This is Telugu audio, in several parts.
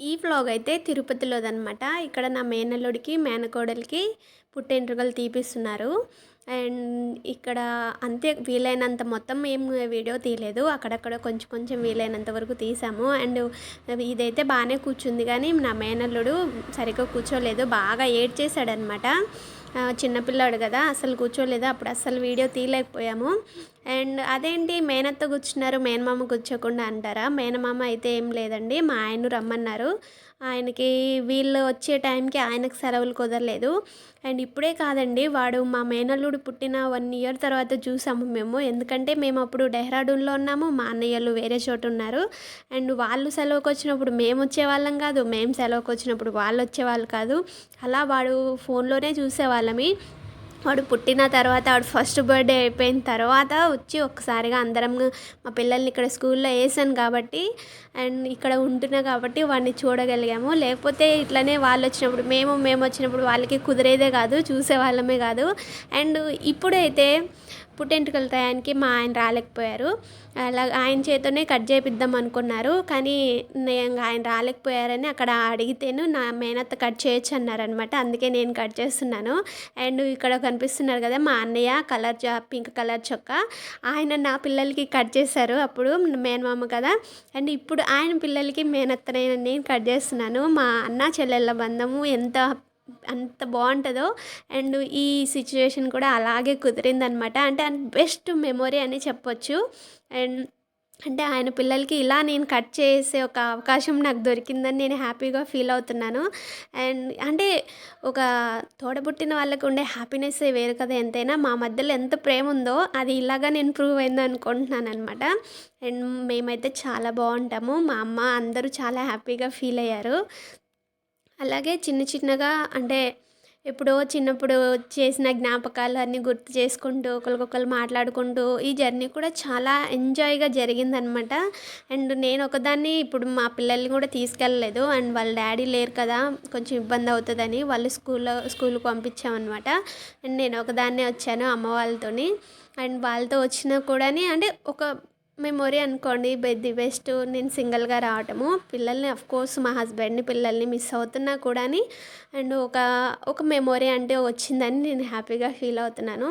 ఈ వ్లాగ్ అయితే తిరుపతిలోదనమాట ఇక్కడ నా మేనల్లుడికి మేనకోడలికి పుట్టెంట్రుకలు తీపిస్తున్నారు. అండ్ ఇక్కడ అంతే వీలైనంత మొత్తం ఏం వీడియో తీయలేదు. అక్కడక్కడ కొంచెం కొంచెం వీలైనంత వరకు తీసాము. అండ్ ఇదైతే బాగానే కూర్చుంది. కానీ నా మేనల్లుడు సరిగ్గా కూర్చోలేదు. బాగా ఏడ్ చేశాడనమాట చిన్నపిల్లాడు కదా అసలు కూర్చోలేదు అప్పుడు అసలు వీడియో తీయలేకపోయాము. అండ్ అదేంటి మేనత్త కూర్చున్నారు మేనమామ కూర్చోకుండా అంటారా? మేనమామ అయితే ఏం లేదండి మా ఆయన రమ్మన్నారు. ఆయనకి వీళ్ళు వచ్చే టైంకి ఆయనకు సెలవులు కుదరలేదు. అండ్ ఇప్పుడే కాదండి వాడు మా మేనల్లుడు పుట్టిన వన్ ఇయర్ తర్వాత చూసాము మేము. ఎందుకంటే మేము అప్పుడు డెహ్రాడూన్లో ఉన్నాము మా అన్నయ్యలు వేరే చోట ఉన్నారు. అండ్ వాళ్ళు సెలవుకి వచ్చినప్పుడు మేము వచ్చేవాళ్ళం కాదు మేము సెలవుకి వచ్చినప్పుడు వాళ్ళు వచ్చేవాళ్ళు కాదు. అలా వాడు ఫోన్లోనే చూసేవాళ్ళమి. వాడు పుట్టిన తర్వాత వాడు ఫస్ట్ బర్త్డే అయిపోయిన తర్వాత వచ్చి ఒకసారిగా అందరం మా పిల్లల్ని ఇక్కడ స్కూల్లో వేసాను కాబట్టి అండ్ ఇక్కడ ఉంటున్నా కాబట్టి వాడిని చూడగలిగాము. లేకపోతే ఇట్లనే వాళ్ళు వచ్చినప్పుడు మేము మేము వచ్చినప్పుడు వాళ్ళకి కుదిరేదే కాదు చూసే వాళ్ళమే కాదు. అండ్ ఇప్పుడైతే పుట్టెంటుకల టయానికి మా ఆయన రాలేకపోయారు. అలా ఆయన చేతోనే కట్ చేపిద్దాం అనుకున్నారు. కానీ నేను ఆయన రాలేకపోయారని అక్కడ అడిగితేను నా మేనత్త కట్ చేయొచ్చు అన్నారనమాట అందుకే నేను కట్ చేస్తున్నాను. అండ్ ఇక్కడ కనిపిస్తున్నారు కదా మా అన్నయ్య కలర్ పింక్ కలర్ చొక్క. ఆయన నా పిల్లలకి కట్ చేశారు అప్పుడు. మేనమామ కదా. అండ్ ఇప్పుడు ఆయన పిల్లలకి మేనత్తనైన నేను కట్ చేస్తున్నాను. మా అన్న చెల్లెళ్ళ బంధము ఎంత అంత బాగుంటుందో అండ్ ఈ సిచ్యువేషన్ కూడా అలాగే కుదిరిందనమాట. అంటే బెస్ట్ మెమొరీ అని చెప్పొచ్చు. అండ్ అంటే ఆయన పిల్లలకి ఇలా నేను కట్ చేసే ఒక అవకాశం నాకు దొరికిందని నేను హ్యాపీగా ఫీల్ అవుతున్నాను. అండ్ అంటే ఒక తోడబుట్టిన వాళ్ళకు ఉండే హ్యాపీనెస్ వేరు కదా ఎంతైనా. మా మధ్యలో ఎంత ప్రేమ ఉందో అది ఇలాగా నేను ప్రూవ్ అయింది అనుకుంటున్నాను అనమాట అండ్ మేమైతే చాలా బాగుంటాము. మా అమ్మ అందరూ చాలా హ్యాపీగా ఫీల్ అయ్యారు. అలాగే చిన్న చిన్నగా అంటే ఎప్పుడో చిన్నప్పుడు చేసిన జ్ఞాపకాలు అన్నీ గుర్తు చేసుకుంటూ ఒకరికొకరు మాట్లాడుకుంటూ ఈ జర్నీ కూడా చాలా ఎంజాయ్గా జరిగిందనమాట. అండ్ నేను ఒకదాన్ని ఇప్పుడు మా పిల్లల్ని కూడా తీసుకెళ్ళలేదు. అండ్ వాళ్ళ డాడీ లేరు కదా కొంచెం ఇబ్బంది అవుతుందని వాళ్ళు స్కూల్లో స్కూల్కి పంపించామన్నమాట అండ్ నేను ఒకదాన్నే వచ్చాను అమ్మ వాళ్ళతోని. అండ్ వాళ్ళతో వచ్చినా కూడాని అంటే ఒక మెమొరీ అనుకోండి ది బెస్ట్ నేను సింగిల్గా రావటము. పిల్లల్ని కోర్స్ మా హస్బెండ్ని పిల్లల్ని మిస్ అవుతున్నా కూడా అండ్ ఒక ఒక మెమొరీ అంటే వచ్చిందని నేను హ్యాపీగా ఫీల్ అవుతున్నాను.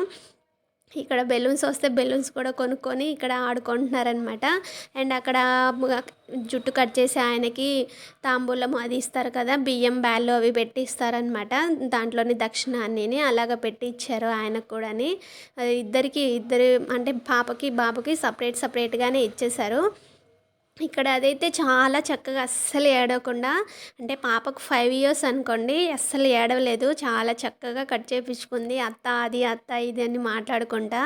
ఇక్కడ బెలూన్స్ వస్తే బెలూన్స్ కూడా కొనుక్కొని ఇక్కడ ఆడుకుంటున్నారనమాట అండ్ అక్కడ జుట్టు కట్ చేసి ఆయనకి తాంబూలం అది ఇస్తారు కదా బియ్యం బ్యాళ్ళు అవి పెట్టి ఇస్తారనమాట దాంట్లోని దక్షిణాన్ని అలాగ పెట్టి ఇచ్చారు ఆయనకు కూడా ఇద్దరికి ఇద్దరు అంటే పాపకి బాబుకి సపరేట్ సపరేట్గానే ఇచ్చేశారు. ఇక్కడ అదైతే చాలా చక్కగా అస్సలు ఏడవకుండా అంటే పాపకు ఫైవ్ ఇయర్స్ అనుకోండి అస్సలు ఏడవలేదు. చాలా చక్కగా కట్ చేయించుకుంది అత్త అది అత్త ఇది అని మాట్లాడుకుంటా.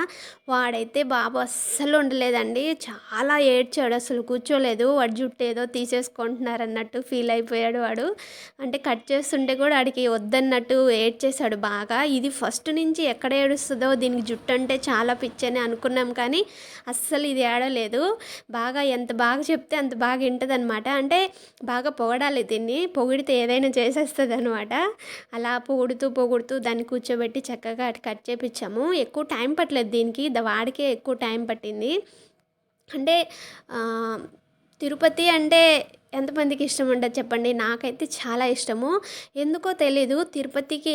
వాడైతే బాబు అస్సలు ఉండలేదండి. చాలా ఏడ్చాడు. అసలు కూర్చోలేదు. వాడు జుట్టు ఏదో తీసేసుకుంటున్నారు అన్నట్టు ఫీల్ అయిపోయాడు వాడు. అంటే కట్ చేస్తుంటే కూడా వాడికి వద్దన్నట్టు ఏడ్చేశాడు బాగా. ఇది ఫస్ట్ నుంచి ఎక్కడ ఏడుస్తుందో దీనికి జుట్టు అంటే చాలా పిచ్చని అనుకున్నాం కానీ అస్సలు ఇది ఏడలేదు బాగా ఎంత బాగా చెప్తే అంత బాగా వింటదనమాట అనమాట అంటే బాగా పొగడాలి దీన్ని. పొగిడితే ఏదైనా చేసేస్తుంది అనమాట అలా పొగుడుతూ పొగుడుతూ దాన్ని కూర్చోబెట్టి చక్కగా కట్ చేపించాము ఎక్కువ టైం పట్టలేదు దీనికి. వాడికే ఎక్కువ టైం పట్టింది. అంటే తిరుపతి అంటే ఎంతమందికి ఇష్టం ఉండదు చెప్పండి. నాకైతే చాలా ఇష్టము. ఎందుకో తెలీదు. తిరుపతికి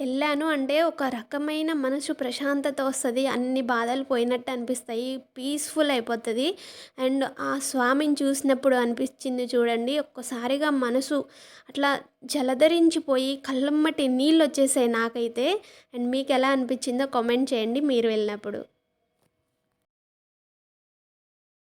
వెళ్ళాను అంటే ఒక రకమైన మనసు ప్రశాంతత వస్తుంది. అన్ని బాధలు పోయినట్టు అనిపిస్తాయి. పీస్ఫుల్ అయిపోతుంది. అండ్ ఆ స్వామిని చూసినప్పుడు అనిపించింది చూడండి. ఒక్కసారిగా మనసు అట్లా జలధరించిపోయి కళ్ళమ్మటి నీళ్ళు వచ్చేసాయి నాకైతే. అండ్ మీకు ఎలా అనిపించిందో కామెంట్ చేయండి మీరు వెళ్ళినప్పుడు.